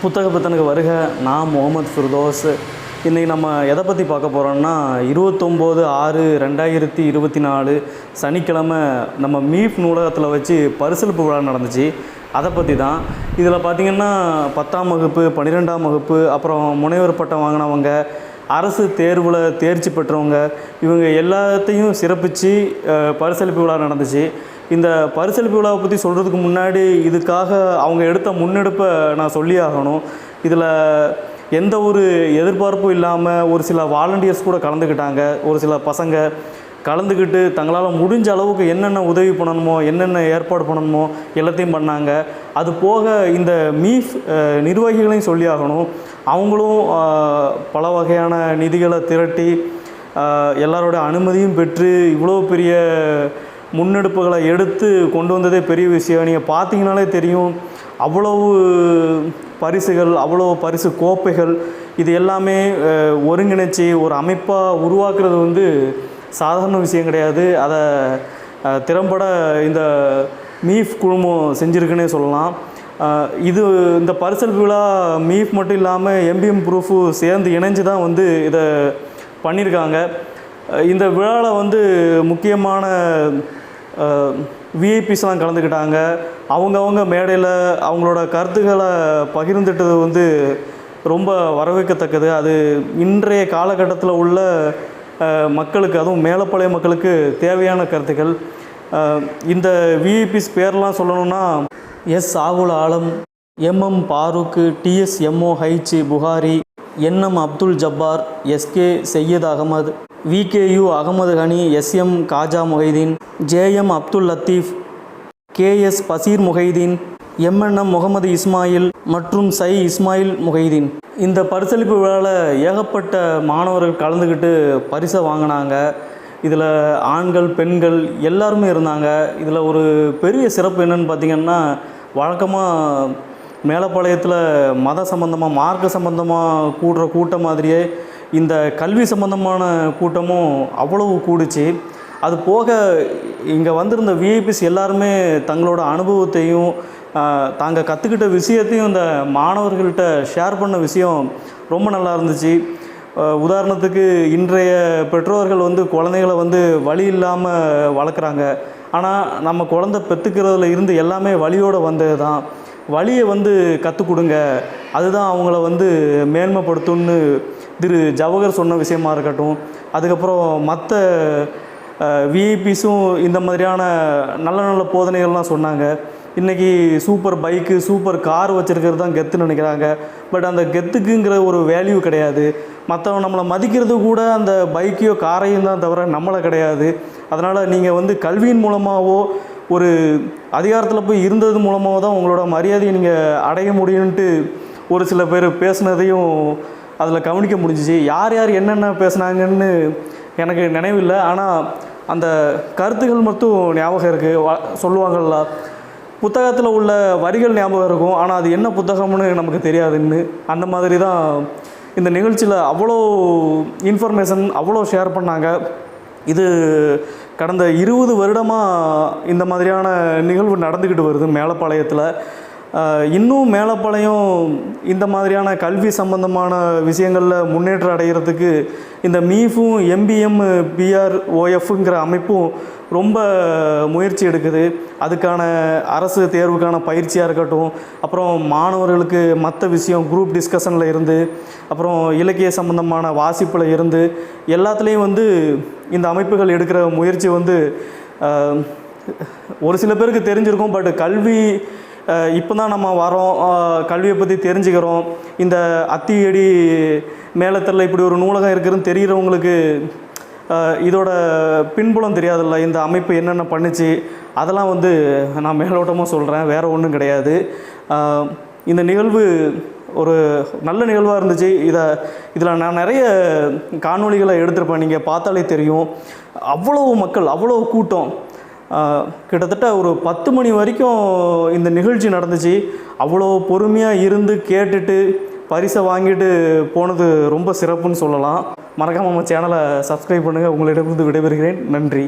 புத்தக பத்தனுக்கு வருக. நான் முகமது ஃபிர்தோஸ். இன்றைக்கி நம்ம எதை பற்றி பார்க்க போகிறோம்னா இருபத்தொம்போது ஆறு ரெண்டாயிரத்தி இருபத்தி நாலு சனிக்கிழமை நம்ம மீஃப் நூலகத்தில் வச்சு பரிசளிப்பு விழா நடந்துச்சு. அதை பற்றி தான். இதில் பார்த்திங்கன்னா பத்தாம் வகுப்பு பன்னிரெண்டாம் வகுப்பு அப்புறம் முனைவர் பட்டம் வாங்கினவங்க அரசு தேர்வில் தேர்ச்சி பெற்றவங்க இவங்க எல்லாத்தையும் சிறப்பித்து பரிசளிப்பு விழா நடந்துச்சு. இந்த பரிசளிப்பு விழாவை பற்றி சொல்கிறதுக்கு முன்னாடி இதுக்காக அவங்க எடுத்த முன்னெடுப்பை நான் சொல்லி ஆகணும் இதில் எந்த ஒரு எதிர்பார்ப்பும் இல்லாமல் ஒரு சில வாலண்டியர்ஸ் கூட கலந்துக்கிட்டாங்க. ஒரு சில பசங்க கலந்துக்கிட்டு தங்களால் முடிஞ்ச அளவுக்கு என்னென்ன உதவி பண்ணணுமோ என்னென்ன ஏற்பாடு பண்ணணுமோ எல்லாத்தையும் பண்ணாங்க. அது போக இந்த மீஃப் நிர்வாகிகளையும் சொல்லி ஆகணும் அவங்களும் பல வகையான நிதிகளை திரட்டி எல்லாரோட அனுமதியும் பெற்று இவ்வளோ பெரிய முன்னெடுப்புகளை எடுத்து கொண்டு வந்ததே பெரிய விஷயம். நீங்கள் பார்த்தீங்கனாலே தெரியும். அவ்வளவு பரிசுகள் அவ்வளோ பரிசு கோப்பைகள் இது எல்லாமே ஒருங்கிணைச்சி ஒரு அமைப்பாக உருவாக்குறது வந்து சாதாரண விஷயம் கிடையாது. அதை திறம்பட இந்த மீஃப் குழுமம் செஞ்சுருக்குன்னே சொல்லலாம். இது இந்த பரிசல் விழா மீஃப் மட்டும் இல்லாமல் எம்பிஎம் ப்ரூஃபு சேர்ந்து இணைஞ்சு தான் வந்து இதை பண்ணியிருக்காங்க இந்த விழாவில் வந்து முக்கியமான விஐபிஸ்லாம் கலந்துக்கிட்டாங்க. அவங்கவுங்க மேடையில் அவங்களோட கருத்துக்களை பகிர்ந்துட்டது வந்து ரொம்ப வரவேற்கத்தக்கது. அது இன்றைய காலகட்டத்தில் உள்ள மக்களுக்கு அதுவும் மேலப்பாளைய மக்களுக்கு தேவையான கருத்துக்கள். இந்த விஐபிஸ் பேர்லாம் சொல்லணும்னா S. Akul Alam MM Farooq TS MO H Bukhari NM Abdul Jabbar SK Syed Ahmed VKU Ahmed Hani SM Khaja Mohideen JM Abdul Latif KS Basheer Mohideen MNM Mohammed Ismail மற்றும் சை இஸ்மாயில் முஹைதீன். இந்த பரிசளிப்பு விழாவில் ஏகப்பட்ட மாணவர்கள் கலந்துக்கிட்டு பரிசை வாங்கினாங்க. இதில் ஆண்கள் பெண்கள் எல்லாருமே இருந்தாங்க. இதில் ஒரு பெரிய சிறப்பு என்னன்னு பார்த்திங்கன்னா வழக்கமாக மேலப்பாளையத்தில் மத சம்பந்தமாக மார்க்க சம்பந்தமாக கூடுற கூட்டம் மாதிரியே இந்த கல்வி சம்பந்தமான கூட்டமும் அவ்வளவு கூடுச்சு. அது போக இங்கே வந்திருந்த விஐபிஸ் எல்லாருமே தங்களோட அனுபவத்தையும் தாங்கள் தாங்க கற்றுக்கிட்ட விஷயத்தையும் இந்த மாணவர்கள்ட்ட ஷேர் பண்ண விஷயம் ரொம்ப நல்லா இருந்துச்சு. உதாரணத்துக்கு இன்றைய பெற்றோர்கள் வந்து குழந்தைகளை வந்து வழி இல்லாமல் வளர்க்குறாங்க. ஆனால் நம்ம குழந்தை பெற்றுக்கிறதுல இருந்து எல்லாமே வழியோடு வந்தது தான் வழியை வந்து கற்றுக் கொடுங்க அதுதான் அவங்கள வந்து மேன்மைப்படுத்தும்னு திரு ஜவஹர் சொன்ன விஷயமா இருக்கட்டும். அதுக்கப்புறம் மற்ற விஐபிஸும் இந்த மாதிரியான நல்ல நல்ல போதனைகள்லாம் சொன்னாங்க. இன்றைக்கி சூப்பர் பைக்கு சூப்பர் கார் வச்சுருக்கிறது தான் கெத்துன்னு நினைக்கிறாங்க. பட் அந்த கெத்துக்குங்கிற ஒரு வேல்யூ கிடையாது. மற்றவங்க நம்மளை மதிக்கிறது கூட அந்த பைக்கையோ காரையும் தான் தவிர நம்மளை கிடையாது. அதனால் நீங்கள் வந்து கல்வியின் மூலமாகவோ ஒரு அதிகாரத்தில் போய் இருந்தது மூலமாக தான் உங்களோட மரியாதையை நீங்கள் அடைய முடியும்ன்ட்டு ஒரு சில பேர் பேசுனதையும் அதில் கவனிக்க முடிஞ்சிச்சு. யார் யார் என்னென்ன பேசுனாங்கன்னு எனக்கு நினைவில்லை ஆனால் அந்த கருத்துகள் மட்டும் ஞாபகம் இருக்குது வ சொல்லுவாங்கள்ல புத்தகத்தில் உள்ள வரிகள் ஞாபகம் இருக்கும். ஆனால் அது என்ன புத்தகம்னு நமக்கு தெரியாதுன்னு. அந்த மாதிரி தான் இந்த நிகழ்ச்சியில் அவ்வளோ இன்ஃபர்மேஷன் அவ்வளோ ஷேர் பண்ணாங்க. இது கடந்த இருபது வருடமாக இந்த மாதிரியான நிகழ்வு நடந்துக்கிட்டு வருது மேலப்பாளையத்தில். இன்னும் மேலப்பாளையம் இந்த மாதிரியான கல்வி சம்பந்தமான விஷயங்களில் முன்னேற்றம் அடைகிறதுக்கு இந்த மீஃபும் எம்பிஎம் பிஆர் ஓஎஃப்ங்கிற அமைப்பும் ரொம்ப முயற்சி எடுக்குது. அதுக்கான அரசு தேர்வுக்கான பயிற்சியாக இருக்கட்டும் அப்புறம் மாணவர்களுக்கு மற்ற விஷயம் குரூப் டிஸ்கஷனில் இருந்து அப்புறம் இலக்கிய சம்பந்தமான வாசிப்பில் இருந்து எல்லாத்துலேயும் வந்து இந்த அமைப்புகள் எடுக்கிற முயற்சி வந்து ஒரு சில பேருக்கு தெரிஞ்சிருக்கும் பட் கல்வி இப்போ தான் நம்ம வரோம். கல்வியை பற்றி தெரிஞ்சுக்கிறோம். இந்த அத்தியடி மேலத்தில் இப்படி ஒரு நூலகம் இருக்குதுன்னு தெரிகிறவங்களுக்கு இதோட பின்புலம் தெரியாதுல்ல. இந்த அமைப்பு என்னென்ன பண்ணுச்சு அதெல்லாம் வந்து நான் மேலோட்டமாக சொல்கிறேன் வேறு ஒன்றும் கிடையாது. இந்த நிகழ்வு ஒரு நல்ல நிகழ்வாக இருந்துச்சு. இதை இதில் நான் நிறைய காணொளிகளை எடுத்திருப்பேன். நீங்கள் பார்த்தாலே தெரியும். அவ்வளோ மக்கள் அவ்வளோ கூட்டம். கிட்டத்தட்ட ஒரு பத்து மணி வரைக்கும் இந்த நிகழ்ச்சி நடந்துச்சு. அவ்வளோ பொறுமையாக இருந்து கேட்டுட்டு பரிசை வாங்கிட்டு போனது ரொம்ப சிறப்புன்னு சொல்லலாம். மறக்காமல் நம்ம சேனலை சப்ஸ்கிரைப் பண்ணுங்கள் உங்களிடமிருந்து விடைபெறுகிறேன். நன்றி.